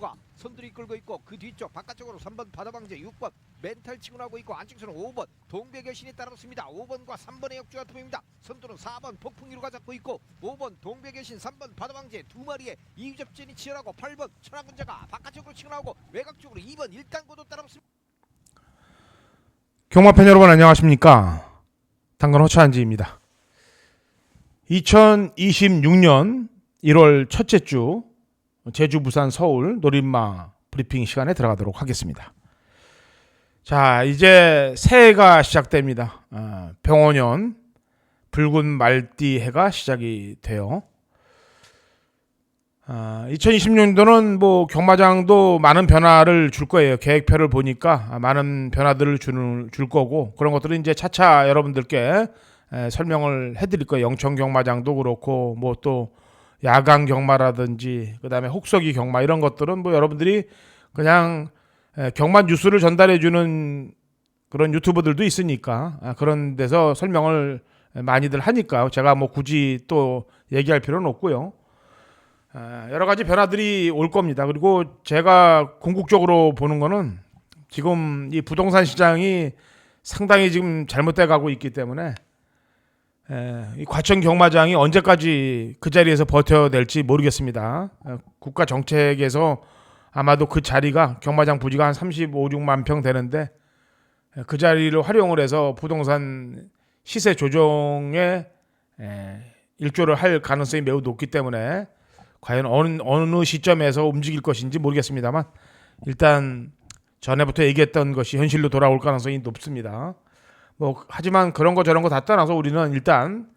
가 선두리 끌고 있고 그 뒤쪽 바깥쪽으로 3번 바다방제 6번 멘탈 치고 나고 있고 안쪽에서는 5번 동백의 신이 따라붙습니다. 5번과 3번의 역주가 투입니다. 선두는 4번 폭풍이루가 잡고 있고 5번 동백의 신 3번 바다방제 두 마리의 이접전이 치열하고 8번 천하군자가 바깥쪽으로 치고 나오고 외곽 쪽으로 2번 일단고도 따라붙습니다. 경마팬 여러분 안녕하십니까? 당근 호차한지입니다. 2026년 1월 첫째 주 제주 부산 서울 노린마 브리핑 시간에 들어가도록 하겠습니다 자 이제 새해가 시작됩니다 아, 병원년 붉은 말띠 해가 시작이 돼요 아, 2026년도는 뭐 경마장도 많은 변화를 줄 거예요. 계획표를 보니까 아, 많은 변화들을 줄, 줄 거고 그런 것들은 이제 차차 여러분들께 에, 설명을 해드릴 거예요. 영천 경마장도 그렇고 뭐또 야간 경마라든지 그다음에 혹서기 경마 이런 것들은 뭐 여러분들이 그냥 에, 경마 뉴스를 전달해 주는 그런 유튜버들도 있으니까 아, 그런 데서 설명을 많이들 하니까 제가 뭐 굳이 또 얘기할 필요는 없고요. 아, 여러 가지 변화들이 올 겁니다. 그리고 제가 궁극적으로 보는 거는 지금 이 부동산 시장이 상당히 지금 잘못돼 가고 있기 때문에 에, 이 과천 경마장이 언제까지 그 자리에서 버텨낼지 모르겠습니다. 에, 국가 정책에서 아마도 그 자리가 경마장 부지가 한 35, 6만 평 되는데 에, 그 자리를 활용을 해서 부동산 시세 조정에 에, 일조를 할 가능성이 매우 높기 때문에 과연 어느, 어느 시점에서 움직일 것인지 모르겠습니다만 일단 전에부터 얘기했던 것이 현실로 돌아올 가능성이 높습니다. 뭐 하지만 그런 거 저런 거 다 떠나서 우리는 일단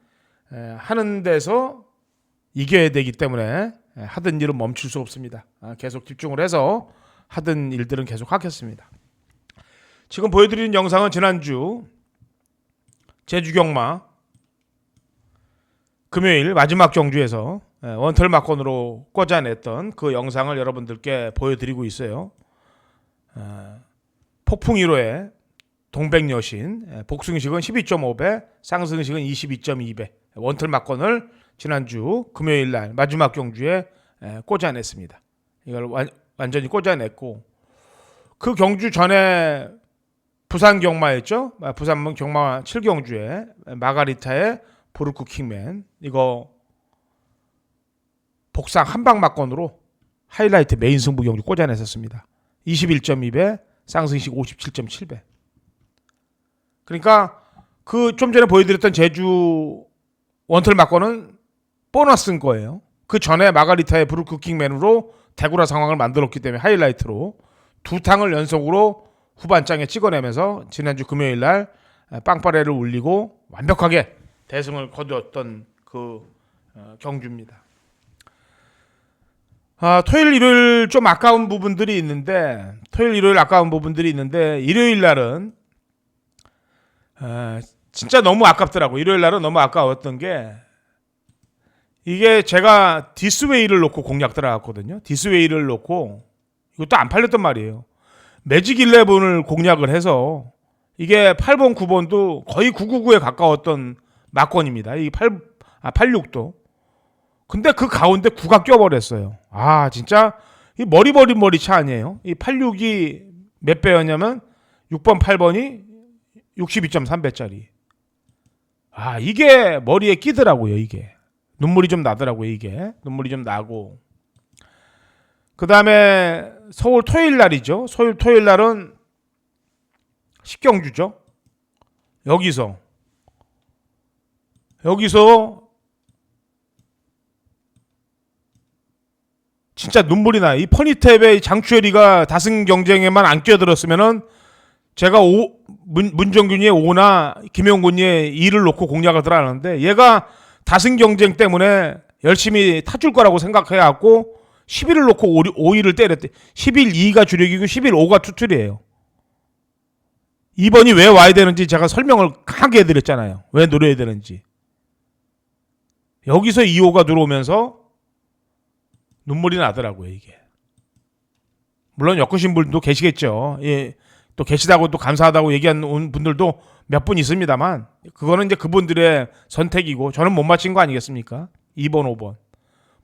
에, 하는 데서 이겨야 되기 때문에 에, 하던 일은 멈출 수 없습니다. 아, 계속 집중을 해서 하던 일들은 계속 하겠습니다. 지금 보여드리는 영상은 지난주 제주 경마 금요일 마지막 경주에서 예, 원털 막건으로 꽂아냈던 그 영상을 여러분들께 보여드리고 있어요. 어, 폭풍 1호의 동백여신 예, 복승식은 12.5배, 쌍승식은 22.2배. 원털 막건을 지난주 금요일 날 마지막 경주에 예, 꽂아냈습니다. 이걸 완, 완전히 꽂아냈고 그 경주 전에 부산 경마였죠. 아, 부산 경마 7경주에 마가리타의 보르쿠 킹맨 이거 복상 한방 막건으로 하이라이트 메인 승부 경주 꽂아냈었습니다. 21.2배, 쌍승식 57.7배. 그러니까 그 좀 전에 보여드렸던 제주 원털 막건은 보너스인 거예요. 그 전에 마가리타의 브루 쿠킹맨으로 대구라 상황을 만들었기 때문에 하이라이트로 두 탕을 연속으로 후반장에 찍어내면서 지난주 금요일 날 빵빠레를 울리고 완벽하게 대승을 거두었던 그 어, 경주입니다. 아, 토요일 일요일 좀 아까운 부분들이 있는데 토요일 일요일 아까운 부분들이 있는데 일요일 날은 아, 진짜 너무 아깝더라고. 일요일 날은 너무 아까웠던 게 이게 제가 디스웨이를 놓고 공략 들어갔거든요. 디스웨이를 놓고 이것도 안 팔렸단 말이에요. 매직 11을 공략을 해서 이게 8번, 9번도 거의 999에 가까웠던 막건입니다. 이 8, 아, 86도. 근데 그 가운데 9가 껴버렸어요. 아, 진짜 이 머리 머리 머리 차 아니에요? 이 86이 몇 배였냐면 6번, 8번이 62.3배짜리. 아, 이게 머리에 끼더라고요, 이게. 눈물이 좀 나더라고요, 이게. 눈물이 좀 나고. 그 다음에 서울 토요일 날이죠. 서울 토요일 날은 식경주죠. 여기서. 여기서 진짜 눈물이 나요. 이 퍼니탭의 장추열이가 다승 경쟁에만 안 끼어들었으면은 제가 오, 문, 문정균이의 5나 김용군이의 2를 놓고 공략을 들어가는데 얘가 다승 경쟁 때문에 열심히 타줄 거라고 생각해갖고 11을 놓고 5, 5위를 때렸대. 11, 2가 주력이고 11, 5가 투툴이에요. 2번이 왜 와야 되는지 제가 설명을 강하게 해드렸잖아요. 왜 노려야 되는지. 여기서 2호가 들어오면서 눈물이 나더라고요, 이게. 물론 엮으신 분도 계시겠죠. 예. 또 계시다고 또 감사하다고 얘기하는 분들도 몇 분 있습니다만 그거는 이제 그분들의 선택이고 저는 못 맞힌 거 아니겠습니까? 2번, 5번.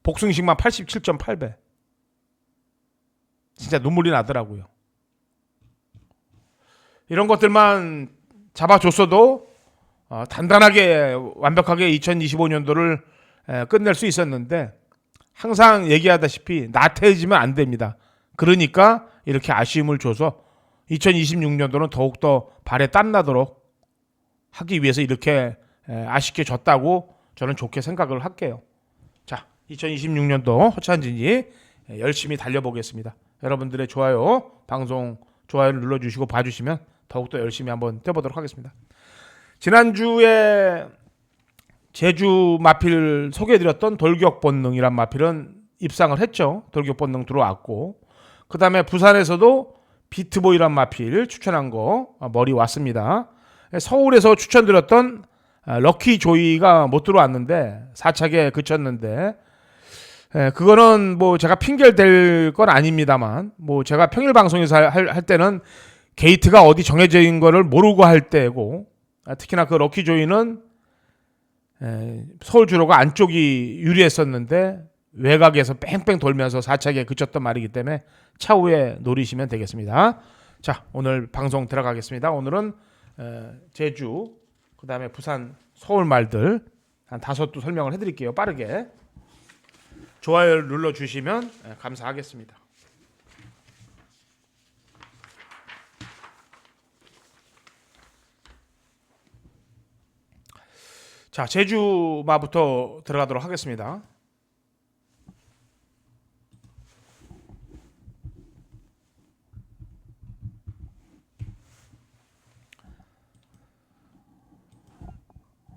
복승식만 87.8배. 진짜 눈물이 나더라고요. 이런 것들만 잡아줬어도 어, 단단하게 완벽하게 2025년도를 끝낼 수 있었는데 항상 얘기하다시피 나태해지면 안 됩니다. 그러니까 이렇게 아쉬움을 줘서 2026년도는 더욱더 발에 땀나도록 하기 위해서 이렇게 에, 아쉽게 졌다고 저는 좋게 생각을 할게요. 자, 2026년도 허찬진이 열심히 달려보겠습니다. 여러분들의 좋아요, 방송 좋아요를 눌러주시고 봐주시면 더욱더 열심히 한번 뛰어보도록 하겠습니다. 지난주에 제주 마필 소개해드렸던 돌격 본능이란 마필은 입상을 했죠. 돌격 본능 들어왔고 그 다음에 부산에서도 비트보이란 마필 추천한 거 아, 머리 왔습니다. 서울에서 추천드렸던 아, 럭키 조이가 못 들어왔는데 사착에 그쳤는데 에, 그거는 뭐 제가 핑계를 댈 건 아닙니다만 뭐 제가 평일 방송에서 할, 할 때는 게이트가 어디 정해져 있는 거를 모르고 할 때고 아, 특히나 그 럭키 조이는 에, 서울 주로가 안쪽이 유리했었는데 외곽에서 뺑뺑 돌면서 사착에 그쳤던 말이기 때문에 차후에 노리시면 되겠습니다. 자 오늘 방송 들어가겠습니다. 오늘은 에, 제주 그 다음에 부산 서울 말들 한 다섯 두 설명을 해드릴게요. 빠르게 좋아요를 눌러 주시면 에, 감사하겠습니다. 자 제주마부터 들어가도록 하겠습니다.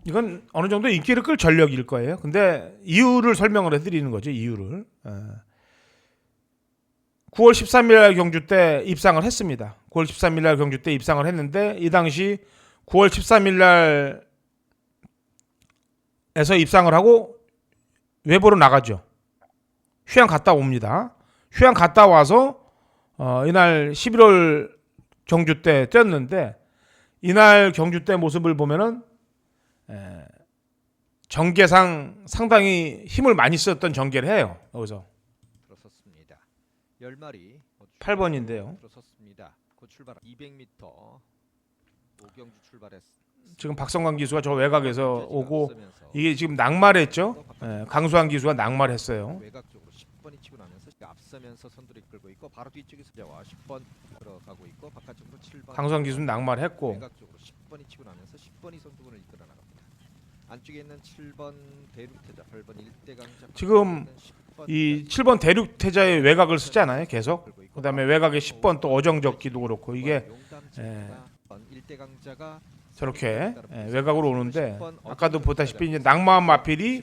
이건 어느 정도 인기를 끌 전력일 거예요. 근데 이유를 설명을 해드리는 거죠. 이유를. 예. 9월 13일 날 경주 때 입상을 했습니다. 9월 13일 날 경주 때 입상을 했는데 이 당시 9월 13일 날에서 입상을 하고 외부로 나가죠. 휴양 갔다 옵니다. 휴양 갔다 와서 어, 이날 11월 경주 때 뛰었는데 이날 경주 때 모습을 보면은 에, 전개상 상당히 힘을 많이 썼던 전개를 해요. 여기서 들어섰습니다. 10마리 8번 인데요. 들어섰습니다. 곧 출발 200m 오경주 출발했. 지금 박성광 기수가 저 외곽에서 오고 이게 지금 낙말했죠. 에, 강수환 기수가 낙말했어요. 외곽 쪽으로 10번이 치고 나면서 앞서면서 선두를 이끌고 있고 바로 뒤쪽에서 와 10번 들어가고 있고 바깥쪽으로 7번 강수환 기수는 낙말했고 외곽 쪽으로 10번이 치고 나면서 10번이 선두분을. 안쪽에 있는 7번 대륙태자 8번 일대강자 지금 이 7번 대륙 태자의 외곽을 쓰지 않아요? 계속. 그다음에 외곽에 10번 또 어정적 기도 그렇고 이게 에, 일대강자가 저렇게 에, 외곽으로 오는데 아까도 보다시피 이제 낭만 마필이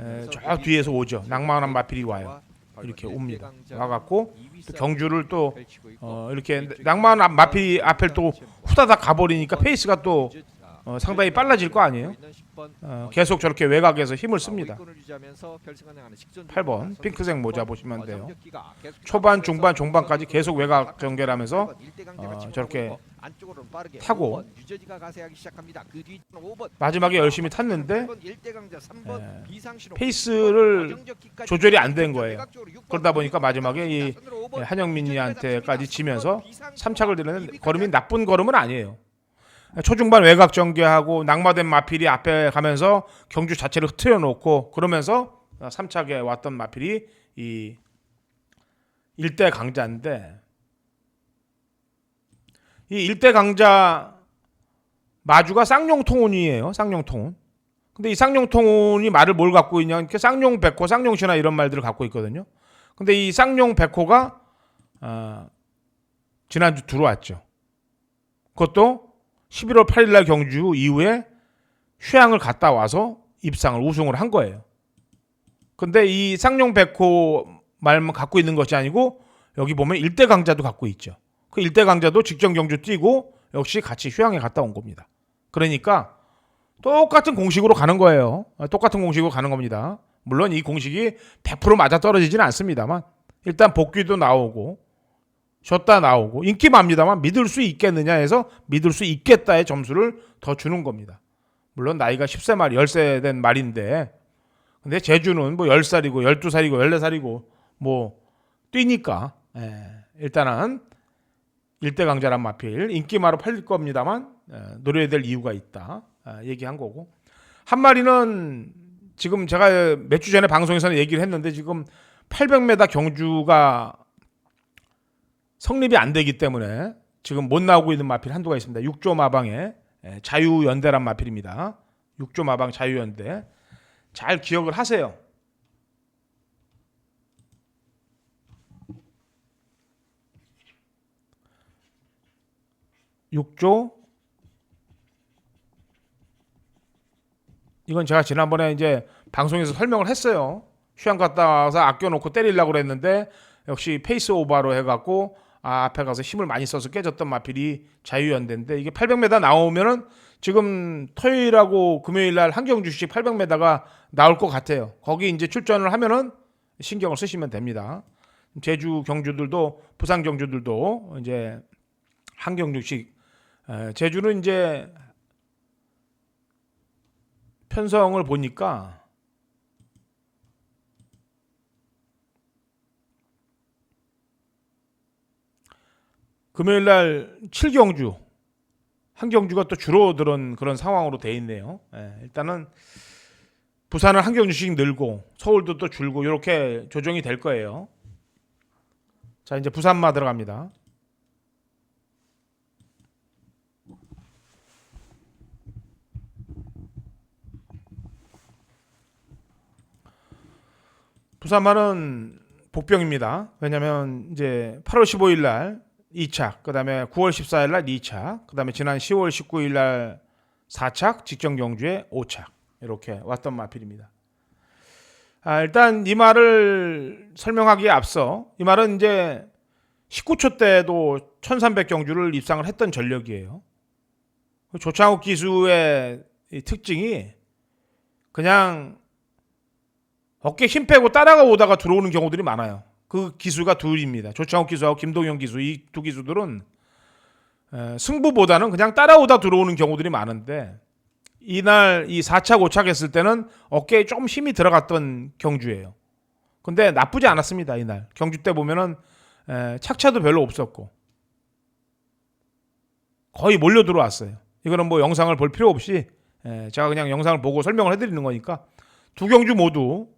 에, 저 뒤에서 오죠. 낭만한 마필이 와요. 이렇게 옵니다. 와갖고 또 경주를 또 어, 이렇게 낭만 앞- 마필이 앞에 또 후다닥 가버리니까 페이스가 또 어, 상당히 빨라질 거 아니에요? 어, 계속 저렇게 외곽에서 힘을 씁니다. 8번 핑크색 모자 보시면 돼요. 초반, 중반, 종반까지 계속 외곽 전개하면서 어, 저렇게 타고 마지막에 열심히 탔는데 페이스를 조절이 안 된 거예요. 그러다 보니까 마지막에 이 예, 한영민이한테까지 지면서 3착을 들었는데 걸음이 나쁜 걸음은 아니에요. 초중반 외곽 전개하고 낙마된 마필이 앞에 가면서 경주 자체를 흐트려 놓고 그러면서 3착에 왔던 마필이 이 일대 강자인데 이 일대 강자 마주가 쌍용통운이에요. 쌍용통운. 근데 이 쌍용통운이 말을 뭘 갖고 있냐? 이렇게 쌍용 백호, 쌍용 신화 이런 말들을 갖고 있거든요. 근데 이 쌍용 백호가 어, 지난주 들어왔죠. 그것도 11월 8일 날 경주 이후에 휴양을 갔다 와서 입상을 우승을 한 거예요. 근데 이 쌍용 백호 말만 갖고 있는 것이 아니고 여기 보면 일대 강자도 갖고 있죠. 그 일대 강자도 직전 경주 뛰고 역시 같이 휴양에 갔다 온 겁니다. 그러니까 똑같은 공식으로 가는 거예요. 똑같은 공식으로 가는 겁니다. 물론 이 공식이 100% 맞아 떨어지지는 않습니다만 일단 복귀도 나오고 졌다 나오고 인기 맙니다만 믿을 수 있겠느냐 해서 믿을 수 있겠다의 점수를 더 주는 겁니다. 물론 나이가 10세 말, 10세 된 말인데 근데 제주는 뭐 10살이고 12살이고 14살이고 뭐 뛰니까 예. 일단은 일대 강자란 마필 인기마로 팔릴 겁니다만 에, 노려야 될 이유가 있다 아, 얘기한 거고 한 마리는 지금 제가 몇 주 전에 방송에서는 얘기를 했는데 지금 800m 경주가 성립이 안 되기 때문에 지금 못 나오고 있는 마필 한두가 있습니다. 6조 마방의 에, 자유연대란 마필입니다. 6조 마방 자유연대 잘 기억을 하세요. 6조 이건 제가 지난번에 이제 방송에서 설명을 했어요. 휴양 갔다 와서 아껴놓고 때리려고 그랬는데 역시 페이스 오버로 해갖고 아, 앞에 가서 힘을 많이 써서 깨졌던 마필이 자유연대인데 이게 800m 나오면은 지금 토요일하고 금요일 날 한경주 식 800m가 나올 것 같아요. 거기 이제 출전을 하면은 신경을 쓰시면 됩니다. 제주 경주들도 부산 경주들도 이제 한경주식 에, 제주는 이제 편성을 보니까 금요일 날 7경주 한 경주가 또 줄어드는 그런 상황으로 돼 있네요. 예, 일단은 부산은 한 경주씩 늘고 서울도 또 줄고 이렇게 조정이 될 거예요. 자 이제 부산마 들어갑니다. 부산마는 복병입니다. 왜냐면 이제 8월 15일 날 2착, 그다음에 9월 14일 날 2착, 그다음에 지난 10월 19일 날 4착, 직전 경주에 5착 이렇게 왔던 마필입니다. 아, 일단 이 말을 설명하기에 앞서 이 말은 이제 19초 때도 1300 경주를 입상을 했던 전력이에요. 조창욱 기수의 이 특징이 그냥 어깨 힘 빼고 따라가 오다가 들어오는 경우들이 많아요. 그 기수가 둘입니다. 조창욱 기수하고 김동현 기수 이 두 기수들은 에, 승부보다는 그냥 따라오다 들어오는 경우들이 많은데 이날 이 4착 5착 했을 때는 어깨에 좀 힘이 들어갔던 경주예요. 근데 나쁘지 않았습니다. 이날 경주 때 보면은 에, 착차도 별로 없었고 거의 몰려 들어왔어요. 이거는 뭐 영상을 볼 필요 없이 에, 제가 그냥 영상을 보고 설명을 해드리는 거니까 두 경주 모두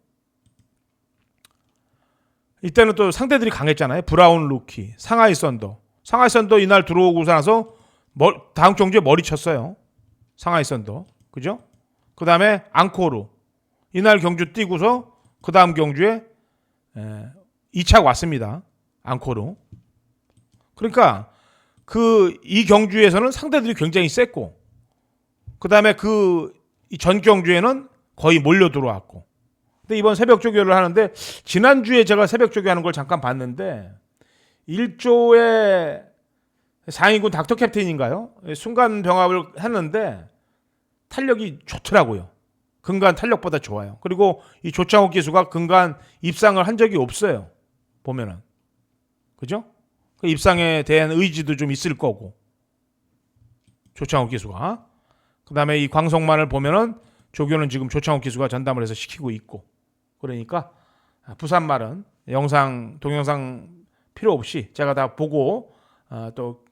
이때는 또 상대들이 강했잖아요. 브라운 루키, 상하이 썬더. 상하이 썬더 이날 들어오고 나서 멀, 다음 경주에 머리 쳤어요. 상하이 썬더. 그죠? 그 다음에 앙코르. 이날 경주 뛰고서 그 다음 경주에 에, 2차 왔습니다. 앙코르. 그러니까 그 이 경주에서는 상대들이 굉장히 셌고 그 다음에 그 전 경주에는 거의 몰려 들어왔고 근데 이번 새벽 조교를 하는데 지난주에 제가 새벽 조교하는 걸 잠깐 봤는데 1조의 상위군 닥터 캡틴인가요? 순간 병합을 했는데 탄력이 좋더라고요. 근간 탄력보다 좋아요. 그리고 이 조창욱 기수가 근간 입상을 한 적이 없어요. 보면은. 그죠? 그 입상에 대한 의지도 좀 있을 거고. 조창욱 기수가. 그 다음에 이 광석만을 보면은 조교는 지금 조창욱 기수가 전담을 해서 시키고 있고. 그러니까 부산 말은 영상 동영상 필요 없이 제가 다 보고 어, 또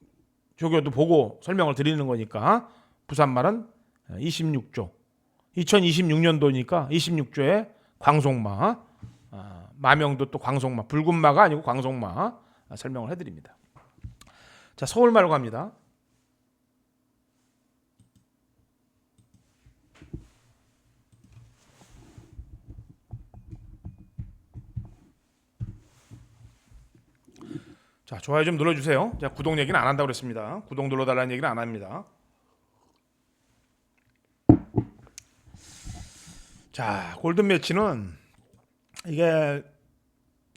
조교도 보고 설명을 드리는 거니까 부산 말은 26조 2026년도니까 26조에 광속마 아, 마명도 또 광속마 붉은마가 아니고 광속마 아, 설명을 해드립니다. 자 서울말로 갑니다. 자, 좋아요 좀 눌러주세요. 자, 구독 얘기는 안 한다고 그랬습니다. 구독 눌러달라는 얘기는 안 합니다. 자, 골든 매치는 이게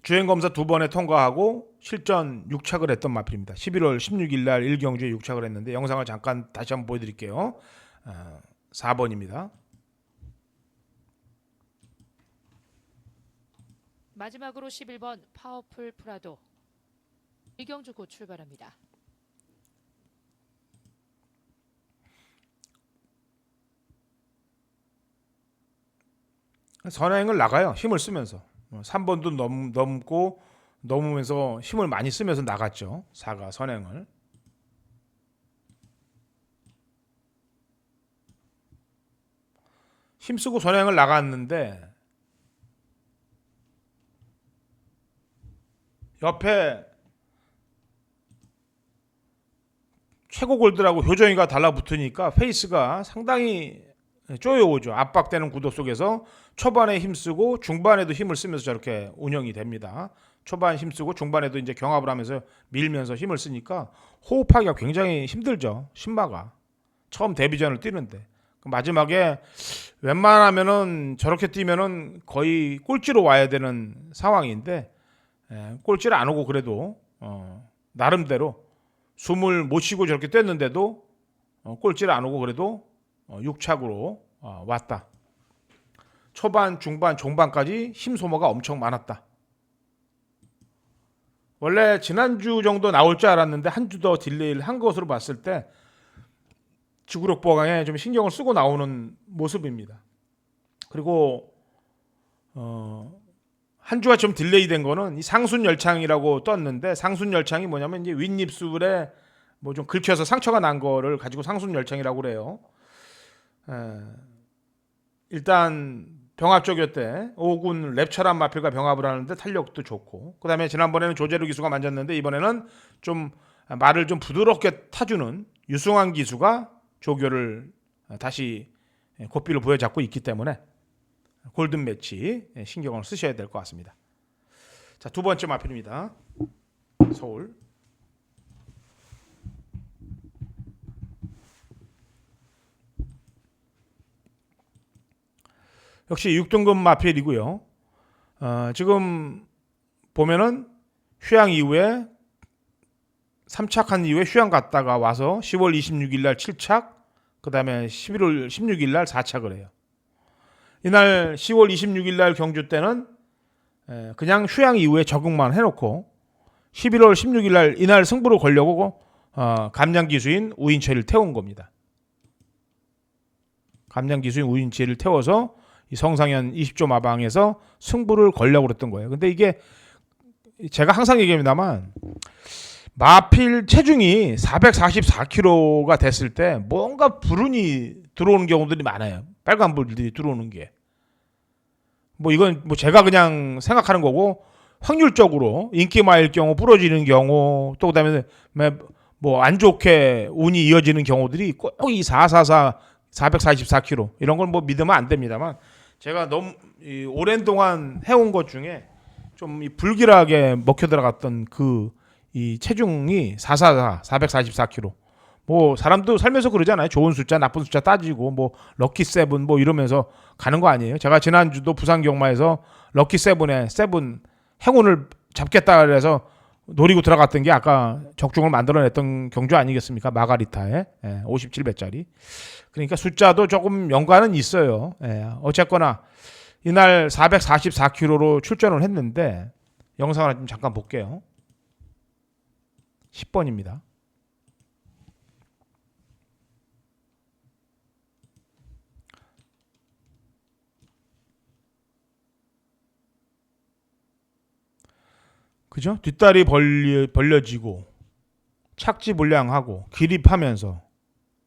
주행 검사 두 번에 통과하고 실전 6착을 했던 마필입니다. 11월 16일 날 1경주에 6착을 했는데 영상을 잠깐 다시 한번 보여드릴게요. 어, 4번입니다. 마지막으로 11번 파워풀 프라도 이경주 곧 출발합니다. 선행을 나가요. 힘을 쓰면서. 3번도 넘, 넘고 넘으면서 힘을 많이 쓰면서 나갔죠. 4가 선행을. 힘쓰고 선행을 나갔는데 옆에 최고 골드라고 효정이가 달라붙으니까 페이스가 상당히 쪼여오죠. 압박되는 구도 속에서 초반에 힘쓰고 중반에도 힘을 쓰면서 저렇게 운영이 됩니다. 초반 힘쓰고 중반에도 이제 경합을 하면서 밀면서 힘을 쓰니까 호흡하기가 굉장히 힘들죠. 신마가 처음 데뷔전을 뛰는데 그 마지막에 웬만하면은 저렇게 뛰면은 거의 꼴찌로 와야 되는 상황인데 예, 꼴찌를 안 오고 그래도 어, 나름대로 숨을 못 쉬고 저렇게 뛰었는데도 어, 꼴찌를 안 오고 그래도 어, 6착으로 어, 왔다. 초반, 중반, 종반까지 힘 소모가 엄청 많았다. 원래 지난주 정도 나올 줄 알았는데 한 주 더 딜레이를 한 것으로 봤을 때 지구력 보강에 좀 신경을 쓰고 나오는 모습입니다. 그리고 어, 한 주가 좀 딜레이 된 거는 이 상순 열창이라고 떴는데 상순 열창이 뭐냐면 이제 윗입술에 뭐 좀 긁혀서 상처가 난 거를 가지고 상순 열창이라고 그래요. 에, 일단 병합 쪽이었대. 5군 랩처란 마필과 병합을 하는데 탄력도 좋고. 그다음에 지난번에는 조재루 기수가 만졌는데 이번에는 좀 말을 좀 부드럽게 타주는 유승환 기수가 조교를 다시 고삐를 부여잡고 있기 때문에 골든 매치 신경을 쓰셔야 될 것 같습니다. 자, 두 번째 마필입니다. 서울. 역시 6등급 마필이고요. 어, 지금 보면은 휴양 이후에 3착한 이후에 휴양 갔다가 와서 10월 26일 날 7착, 그다음에 11월 16일 날 4착을 해요. 이날 10월 26일 날 경주 때는 에, 그냥 휴양 이후에 적응만 해놓고 11월 16일 날 이날 승부를 걸려고 어, 감량 기수인 우인채를 태운 겁니다. 감량 기수인 우인채를 태워서 이 성상현 20조 마방에서 승부를 걸려고 그랬던 거예요. 근데 이게 제가 항상 얘기합니다만 마필 체중이 444kg가 됐을 때 뭔가 불운이 들어오는 경우들이 많아요. 빨간 불들이 들어오는 게. 뭐 이건 뭐 제가 그냥 생각하는 거고 확률적으로 인기마일 경우 부러지는 경우 또 그다음에 뭐 안 좋게 운이 이어지는 경우들이 꼭 이 444 444kg 이런 걸 뭐 믿으면 안 됩니다만 제가 너무 이 오랜 동안 해온 것 중에 좀 이 불길하게 먹혀 들어갔던 그 이 체중이 444 444kg 뭐 사람도 살면서 그러잖아요. 좋은 숫자, 나쁜 숫자 따지고 뭐 럭키 세븐 뭐 이러면서 가는 거 아니에요. 제가 지난주도 부산 경마에서 럭키 세븐에 세븐 행운을 잡겠다 그래서 노리고 들어갔던 게 아까 적중을 만들어냈던 경주 아니겠습니까? 마가리타에 예, 57배짜리. 그러니까 숫자도 조금 연관은 있어요. 예, 어쨌거나 이날 444kg로 출전을 했는데 영상을 좀 잠깐 볼게요. 10번입니다. 그죠? 뒷다리 벌려, 벌려지고 착지 불량하고 기립하면서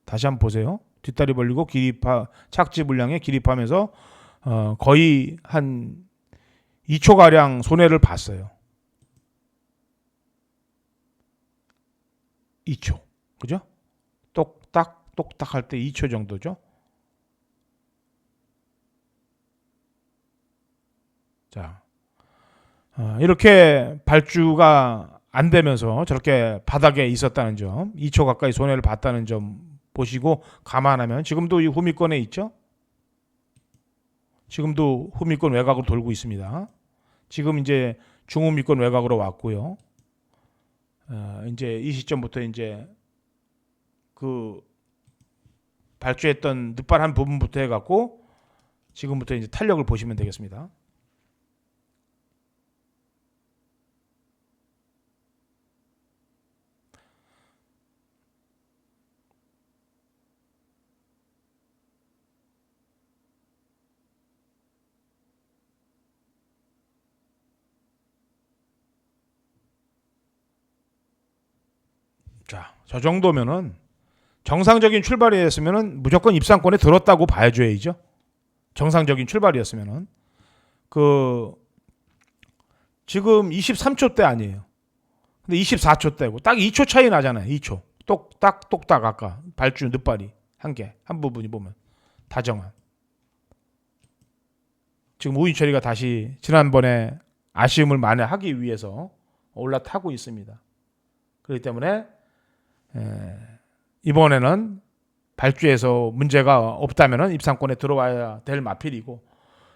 다시 한번 보세요. 뒷다리 벌리고 기립하 착지 불량에 기립하면서 어, 거의 한 2초 가량 손해를 봤어요. 2초. 그죠? 똑딱 똑딱 할 때 2초 정도죠. 자. 어, 이렇게 발주가 안 되면서 저렇게 바닥에 있었다는 점, 2초 가까이 손해를 봤다는 점 보시고 감안하면 지금도 이 후미권에 있죠? 지금도 후미권 외곽으로 돌고 있습니다. 지금 이제 중후미권 외곽으로 왔고요. 어, 이제 이 시점부터 이제 그 발주했던 늦발한 부분부터 해갖고 지금부터 이제 탄력을 보시면 되겠습니다. 자, 저 정도면은 정상적인 출발이었으면은 무조건 입상권에 들었다고 봐야죠. 정상적인 출발이었으면은 그 지금 23초 대 아니에요. 근데 24초 대고 딱 2초 차이 나잖아요. 2초. 똑딱 똑딱 아까 발주 늦발이 한 개 한 부분이 보면 다정한. 지금 우인철이가 다시 지난번에 아쉬움을 만회하기 위해서 올라타고 있습니다. 그렇기 때문에 에, 이번에는 발주에서 문제가 없다면은 입상권에 들어와야 될 마필이고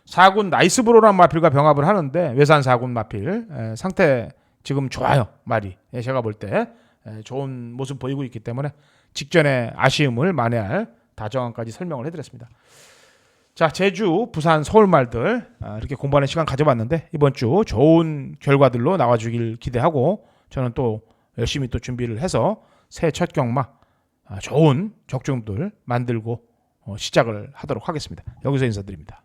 4군 나이스브로란 마필과 병합을 하는데 외산 4군 마필 에, 상태 지금 좋아요 말이 예, 제가 볼 때 좋은 모습 보이고 있기 때문에 직전에 아쉬움을 만회할 다정함까지 설명을 해드렸습니다. 자 제주, 부산, 서울 말들 아, 이렇게 공부하는 시간 가져봤는데 이번 주 좋은 결과들로 나와주길 기대하고 저는 또 열심히 또 준비를 해서 새해 첫 경마 아, 좋은 적중들 만들고 어, 시작을 하도록 하겠습니다. 여기서 인사드립니다.